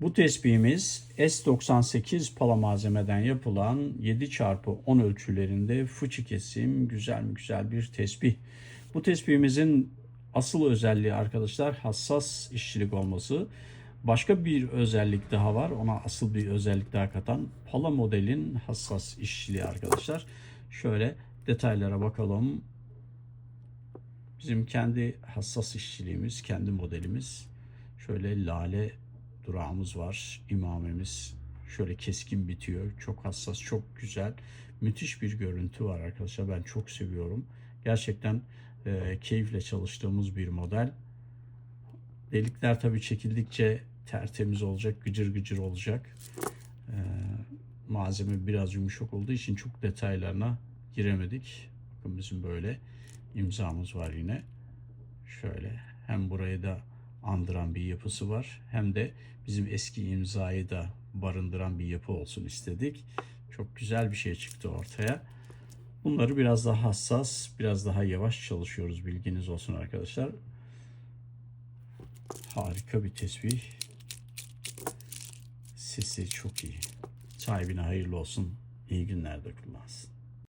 Bu tespihimiz S98 pala malzemeden yapılan 7x10 ölçülerinde fıçı kesim güzel güzel bir tespih. Bu tespihimizin asıl özelliği arkadaşlar hassas işçilik olması. Başka bir özellik daha var. Ona asıl bir özellik daha katan pala modelin hassas işçiliği arkadaşlar. Şöyle detaylara bakalım. Bizim kendi hassas işçiliğimiz, kendi modelimiz. Şöyle lale durağımız var. İmamemiz şöyle keskin bitiyor. Çok hassas, çok güzel. Müthiş bir görüntü var arkadaşlar. Ben çok seviyorum. Gerçekten e, keyifle çalıştığımız bir model. Delikler tabii çekildikçe tertemiz olacak, gıcır gıcır olacak. E, malzeme biraz yumuşak olduğu için çok detaylarına giremedik. Bakın bizim böyle imzamız var yine. Şöyle hem burayı da andıran bir yapısı var hem de bizim eski imzayı da barındıran bir yapı olsun istedik. Çok güzel bir şey çıktı ortaya. Bunları biraz daha hassas, biraz daha yavaş çalışıyoruz bilginiz olsun arkadaşlar. Harika bir tesbih. Sesi çok iyi. Sahibine hayırlı olsun. İyi günlerde kullansın.